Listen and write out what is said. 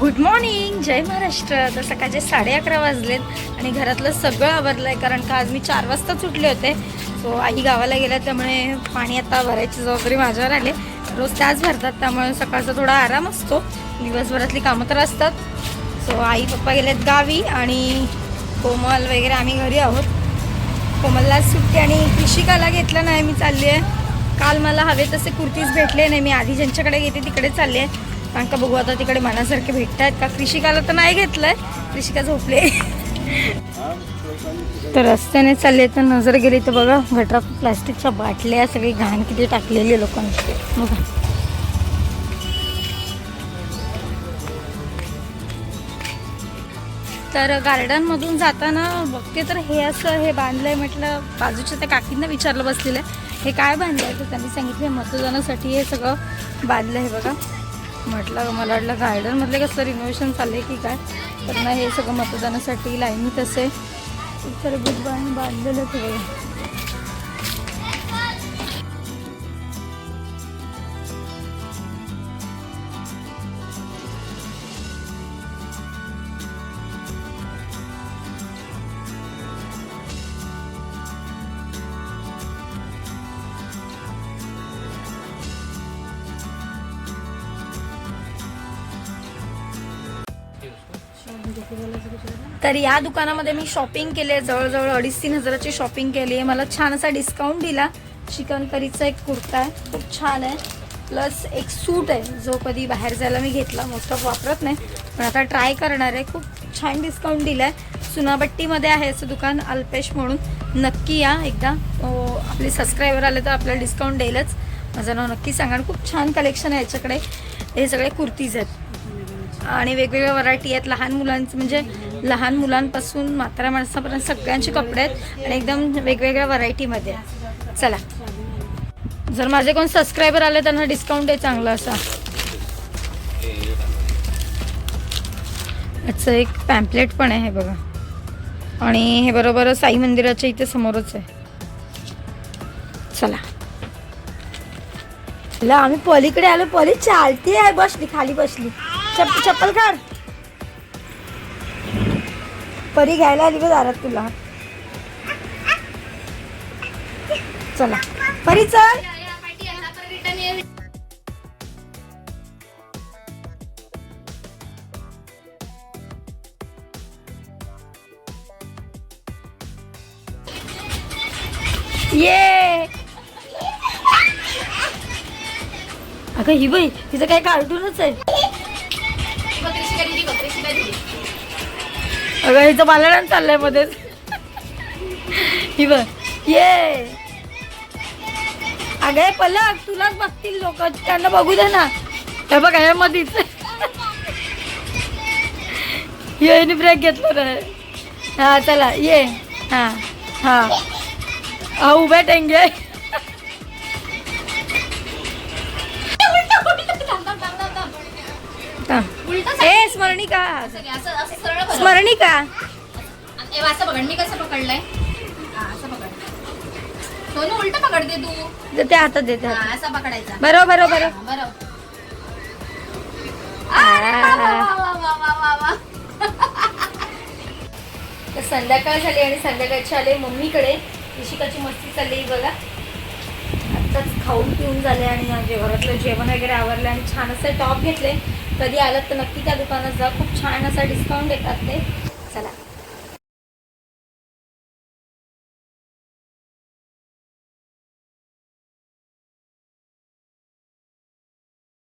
Good morning जय महाराष्ट्र. तर सकाळचे साडे अकरा वाजलेत आणि घरातलं सगळं आवरलं आहे कारण का आज मी चार वाजताच सुटले होते. सो आई गावाला गेल्या त्यामुळे पाणी आता भरायची जबाबदारी माझ्यावर आले. रोज त्याच भरतात त्यामुळे सकाळचा थोडा आराम असतो. दिवसभरातली कामं तर असतात. सो आई पप्पा गेलेत गावी आणि कोमल वगैरे आम्ही घरी आहोत. कोमलला सुट्टी आणि कृषिकाला घेतलं नाही मी चालली आहे काल मला हवे तसे कुर्तीज भेटले नाही. मी आधी ज्यांच्याकडे घेते तिकडे चालली आहे कारण का बघू आता तिकडे मनासारखे भेटत आहेत का? कृषिकाला तर नाही घेतलंय. कृषिका झोपले. तर रस्त्याने चालले तर नजर गेली तर बघा गटरात प्लास्टिकच्या बाटल्या सगळी घाण किती टाकलेली लोकांची. लोकांनी बघा. तर गार्डनमधून जाताना बघते तर हे असं हे बांधलंय म्हटलं बाजूच्या त्या काकींना विचारलं बसलेलं आहे. हे काय बांधलं आहे तर त्यांनी सांगितलं मतदानासाठी हे सगळं बांधलं आहे बघा. म्हटलं मला वाटलं गार्डनमधले कसं रिनोव्हेशन चाललं आहे की काय? तर ना हे सगळं मतदानासाठी लाईनीत असे खूप सारे बिग बांधलेलं आहे ते. तर या दुकानामध्ये मी शॉपिंग केली आहे जवळजवळ अडीच तीन हजाराची शॉपिंग केली आहे मला छान असा डिस्काउंट दिला. चिकन करीचा एक कुर्ता आहे. खूप छान आहे. प्लस एक सूट आहे. जो कधी बाहेर जायला मी घेतला. मोस्ट ऑफ वापरत नाही. पण आता ट्राय करणार आहे. खूप छान डिस्काउंट दिला आहे सुनाबट्टीमध्ये आहे असं दुकान. अल्पेश म्हणून. नक्की या एकदा. हो, आपले सबस्क्रायबर आले तर आपल्याला डिस्काउंट देईलच. माझं नाव नक्की सांगा. आणि खूप छान कलेक्शन आहे याच्याकडे. हे सगळे कुर्तीज आहेत. आणि वेगवेगळ्या व्हरायटी आहेत. लहान मुलांचं म्हणजे लहान मुलांपासून म्हातारा माणसापर्यंत सगळ्यांचे कपडे आहेत आणि एकदम वेगवेगळ्या व्हरायटीमध्ये आहे. चला. जर माझे कोण सबस्क्रायबर आले त्यांना डिस्काउंट आहे चांगला असा. याचं एक पॅम्पलेट पण आहे हे बघा. आणि हे बरोबर साई मंदिराच्या इथे समोरच आहे. चला. आम्ही पलीकडे आलो. पली चालती आहे बसली खाली बसली. चप्पल काढ. परी घ्यायला आली दारात तुला. चला. परी चल. ये. अगं ही बाई तिचं काय कार्टूनच आहे. अगं हिचं बालडान चाललंय मध्येच. ही बघ. ये. अगं पलक तुलाच बघतील लोक. त्यांना बघू दे ना. हे बघ हे मधीच. ये ब्रेक घेतलं रे. हा चला ये. हा हा. हा उभे टेंगे. ए स्मरणिका. स्मरणिका. असं पकड. मी कसं पकडलंय. असं पकड. सोनू उलट पकडते तू. देते हातात देते हा, हातात. असं पकडायचा. बरोबर बरोबर बरं आ. वा, वा, वा, वा, वा. तर संध्याकाळ झाली आणि संध्याकाळची आले मम्मीकडे. ऋषिकाची मस्ती चालली बघा. आत्ताच खाऊन पिऊन झाले आणि माझे घरातलं जेवण वगैरे आवरलं आणि छान असे टॉप घेतले कधी आलात तर नक्की त्या दुकानात जा. खूप छान असा डिस्काउंट देतात ते. चला.